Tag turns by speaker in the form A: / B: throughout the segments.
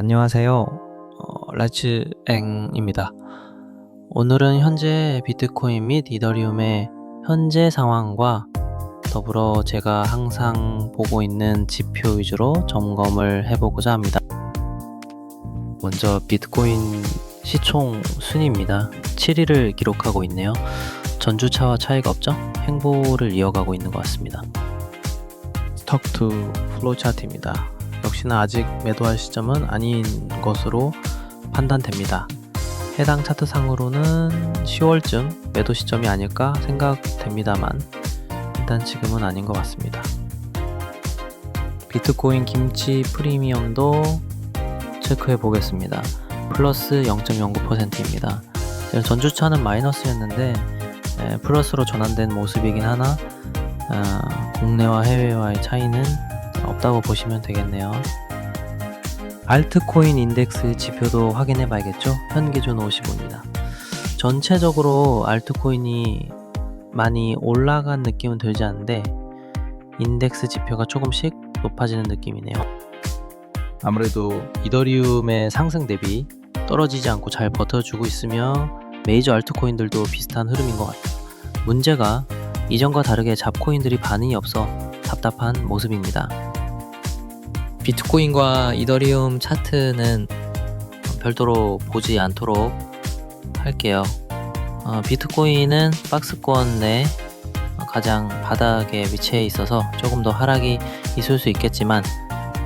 A: 안녕하세요. 어, 라츠앵입니다. 오늘은 현재 비트코인 및 이더리움의 현재 상황과 더불어 제가 항상 보고 있는 지표 위주로 점검을 해보고자 합니다. 먼저 비트코인 시총 순위입니다. 7위를 기록하고 있네요. 전주차와 차이가 없죠? 행보를 이어가고 있는 것 같습니다. 스톡2 플로우 차트입니다. 역시나 아직 매도할 시점은 아닌 것으로 판단됩니다. 해당 차트상으로는 10월쯤 매도 시점이 아닐까 생각됩니다만 일단 지금은 아닌 것 같습니다. 비트코인 김치 프리미엄도 체크해 보겠습니다. 플러스 0.09%입니다. 전주차는 마이너스였는데 에, 플러스로 전환된 모습이긴 하나 아, 국내와 해외와의 차이는 없다고 보시면 되겠네요. 알트코인 인덱스 지표도 확인해 봐야겠죠? 현 기준 55입니다. 전체적으로 알트코인이 많이 올라간 느낌은 들지 않는데 인덱스 지표가 조금씩 높아지는 느낌이네요. 아무래도 이더리움의 상승 대비 떨어지지 않고 잘 버텨주고 있으며 메이저 알트코인들도 비슷한 흐름인 것 같아요. 문제가 이전과 다르게 잡코인들이 반응이 없어 답답한 모습입니다. 비트코인과 이더리움 차트는 별도로 보지 않도록 할게요. 어, 비트코인은 박스권 내 가장 바닥에 위치해 있어서 조금 더 하락이 있을 수 있겠지만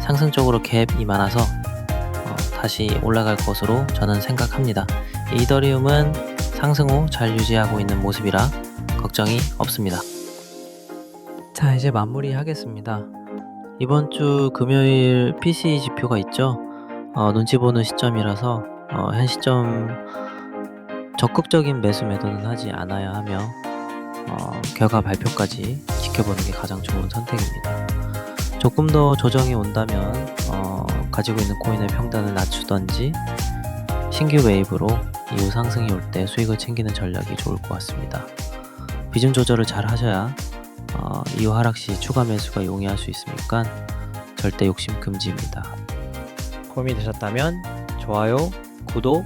A: 상승적으로 갭이 많아서 어, 다시 올라갈 것으로 저는 생각합니다. 이더리움은 상승 후 잘 유지하고 있는 모습이라 걱정이 없습니다. 자, 이제 마무리 하겠습니다. 이번 주 금요일 PC 지표가 있죠. 어, 눈치 보는 시점이라서 어, 현 시점 적극적인 매수 매도는 하지 않아야 하며 어, 결과 발표까지 지켜보는 게 가장 좋은 선택입니다. 조금 더 조정이 온다면 어, 가지고 있는 코인의 평단을 낮추던지 신규 웨이브로 이후 상승이 올 때 수익을 챙기는 전략이 좋을 것 같습니다. 비중 조절을 잘 하셔야 어, 이후 하락 시 추가 매수가 용이할 수 있으니까 절대 욕심 금지입니다. 도움이 되셨다면 좋아요, 구독,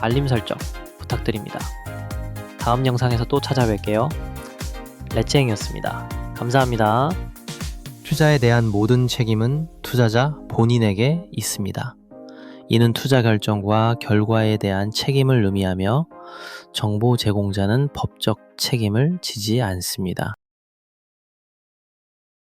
A: 알림 설정 부탁드립니다. 다음 영상에서 또 찾아뵐게요. 레츠행이었습니다. 감사합니다. 투자에 대한 모든 책임은 투자자 본인에게 있습니다. 이는 투자 결정과 결과에 대한 책임을 의미하며 정보 제공자는 법적 책임을 지지 않습니다.